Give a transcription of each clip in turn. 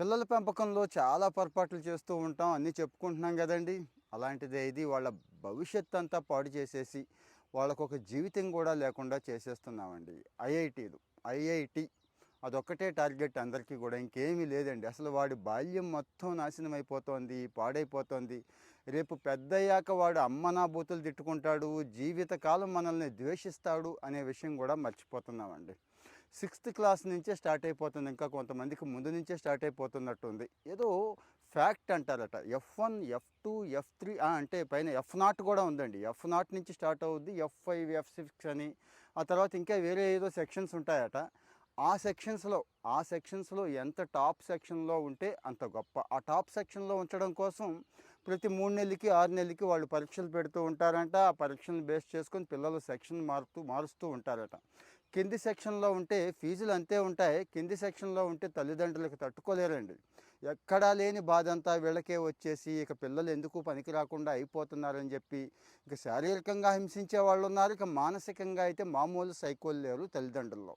పిల్లల పెంపకంలో చాలా పొరపాట్లు చేస్తూ ఉంటాం అన్నీ చెప్పుకుంటున్నాం కదండి. అలాంటిదే ఇది వాళ్ళ భవిష్యత్ అంతా పాడు చేసేసి వాళ్ళకు ఒక జీవితం కూడా లేకుండా చేసేస్తున్నామండి. ఐఐటీలు. ఐఐటి అదొక్కటే టార్గెట్ అందరికీ కూడా. ఇంకేమీ లేదండి. అసలు వాడి బాల్యం మొత్తం నాశనం అయిపోతోంది పాడైపోతోంది. రేపు పెద్దయ్యాక వాడు అమ్మ నా బూతులు తిట్టుకుంటాడు జీవితకాలం మనల్ని ద్వేషిస్తాడు అనే విషయం కూడా మర్చిపోతున్నామండి. సిక్స్త్ క్లాస్ నుంచే స్టార్ట్ అయిపోతుంది. ఇంకా కొంతమందికి ముందు నుంచే స్టార్ట్ అయిపోతున్నట్టుంది. ఏదో ఫ్యాక్ట్ అంటారట. F one F two F three అంటే పైన ఎఫ్ నాట్ కూడా ఉందండి. ఎఫ్ నాట్ నుంచి స్టార్ట్ అవుద్ది ఎఫ్ ఫైవ్ ఎఫ్ సిక్స్ అని. ఆ తర్వాత ఇంకా వేరే ఏదో సెక్షన్స్ ఉంటాయట. ఆ సెక్షన్స్లో ఆ సెక్షన్స్లో ఎంత టాప్ సెక్షన్లో ఉంటే అంత గొప్ప. ఆ టాప్ సెక్షన్లో ఉంచడం కోసం ప్రతి మూడు నెలలకి ఆరు నెలలకి వాళ్ళు పరీక్షలు పెడుతూ ఉంటారంట. ఆ పరీక్షలను బేస్ చేసుకొని పిల్లలు సెక్షన్ మారుతూ మారుస్తూ ఉంటారట. కింది సెక్షన్లో ఉంటే ఫీజులు అంతే ఉంటాయి. కింది సెక్షన్లో ఉంటే తల్లిదండ్రులకు తట్టుకోలేరండి. ఎక్కడా లేని బాధ అంతా వీళ్ళకే వచ్చేసి ఇక పిల్లలు ఎందుకు పనికి రాకుండా అయిపోతున్నారని చెప్పి ఇక శారీరకంగా హింసించే వాళ్ళు ఉన్నారు. ఇక మానసికంగా అయితే మామూలు సైకోలు లేరు తల్లిదండ్రుల్లో.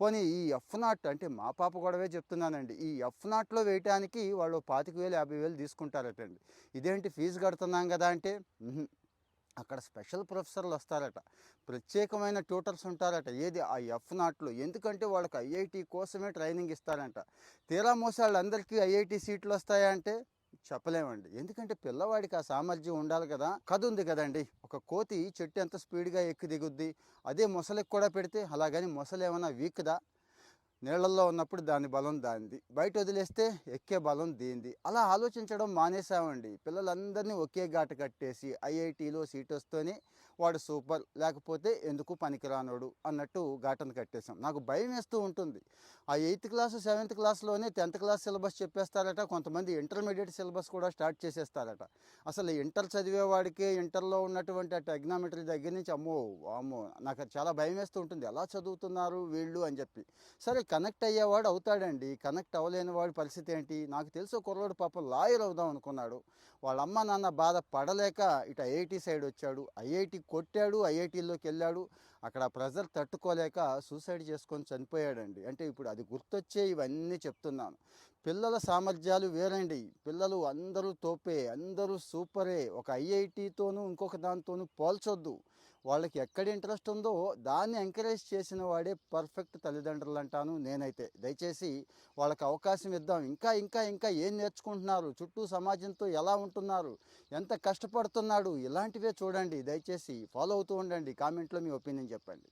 పోనీ ఈ ఎఫ్ నాట్ అంటే మా పాప గొడవే చెప్తున్నానండి. ఈ ఎఫ్ నాట్లో వేయటానికి వాళ్ళు పాతిక వేలు యాభై వేలు తీసుకుంటారటండి. ఇదేంటి ఫీజు కడుతున్నాం కదా అంటే అక్కడ స్పెషల్ ప్రొఫెసర్లు వస్తారట ప్రత్యేకమైన ట్యూటర్స్ ఉంటారట. ఏది? ఆ ఎఫ్ నాట్లో. ఎందుకంటే వాళ్ళకి ఐఐటి కోసమే ట్రైనింగ్ ఇస్తారంట. తీరా మోసాళ్ళందరికీ ఐఐటి సీట్లు వస్తాయంటే చెప్పలేమండి. ఎందుకంటే పిల్లవాడికి ఆ సామర్థ్యం ఉండాలి కదా. కథ ఉంది కదండి. ఒక కోతి చెట్టు ఎంత స్పీడ్గా ఎక్కి దిగుద్ది? అదే మొసలికి కూడా పెడితే అలాగని మొసలు ఏమైనా వీక్దా? నీళ్ళల్లో ఉన్నప్పుడు దాని బలం దానిది. బయట వదిలేస్తే ఎక్కే బలం దీనిది. అలా ఆలోచించడం మానేసామండి. పిల్లలందరినీ ఒకే ఘాట కట్టేసి ఐఐటీలో సీట్ వస్తేనే వాడు సూపర్ లేకపోతే ఎందుకు పనికిరానోడు అన్నట్టు ఘాటను కట్టేసాం నాకు భయం వేస్తూ ఉంటుంది. ఆ ఎయిత్ క్లాస్ సెవెంత్ క్లాస్లోనే టెన్త్ క్లాస్ సిలబస్ చెప్పేస్తారట. కొంతమంది ఇంటర్మీడియట్ సిలబస్ కూడా స్టార్ట్ చేసేస్తారట. అసలు ఇంటర్ చదివేవాడికే ఇంటర్లో ఉన్నటువంటి ఆ టెగ్నామెట్రీ దగ్గర నుంచి అమ్మో అమ్మో నాకు చాలా భయం వేస్తూ ఉంటుంది. ఎలా చదువుతున్నారు వీళ్ళు అని చెప్పి. సరే కనెక్ట్ అయ్యేవాడు అవుతాడండి. కనెక్ట్ అవ్వలేని వాడి పరిస్థితి ఏంటి? నాకు తెలుసు కుర్రోడు పాపం లాయర్ అవుదాం అనుకున్నాడు. వాళ్ళ అమ్మ నాన్న బాధ పడలేక ఇటు ఐఐటి సైడ్ వచ్చాడు. ఐఐటి కొట్టాడు ఐఐటీలోకి వెళ్ళాడు. అక్కడ ప్రెజర్ తట్టుకోలేక సూసైడ్ చేసుకొని చనిపోయాడండి. అంటే ఇప్పుడు అది గుర్తొచ్చే ఇవన్నీ చెప్తున్నాను. పిల్లల సామర్థ్యాలు వేరండి. పిల్లలు అందరూ తోపే అందరూ సూపరే. ఒక ఐఐటితోనూ ఇంకొక దానితోనూ పోల్చొద్దు. వాళ్ళకి ఎక్కడ ఇంట్రెస్ట్ ఉందో దాన్ని ఎంకరేజ్ చేసిన వాడే పర్ఫెక్ట్ తల్లిదండ్రులు అంటాను నేనైతే. దయచేసి వాళ్ళకి అవకాశం ఇద్దాం. ఇంకా ఇంకా ఇంకా ఏం నేర్చుకుంటున్నారు? చుట్టూ సమాజంతో ఎలా ఉంటున్నారు? ఎంత కష్టపడుతున్నాడు? ఇలాంటివే చూడండి. దయచేసి ఫాలో అవుతూ ఉండండి. కామెంట్లో మీ ఒపీనియన్ చెప్పండి.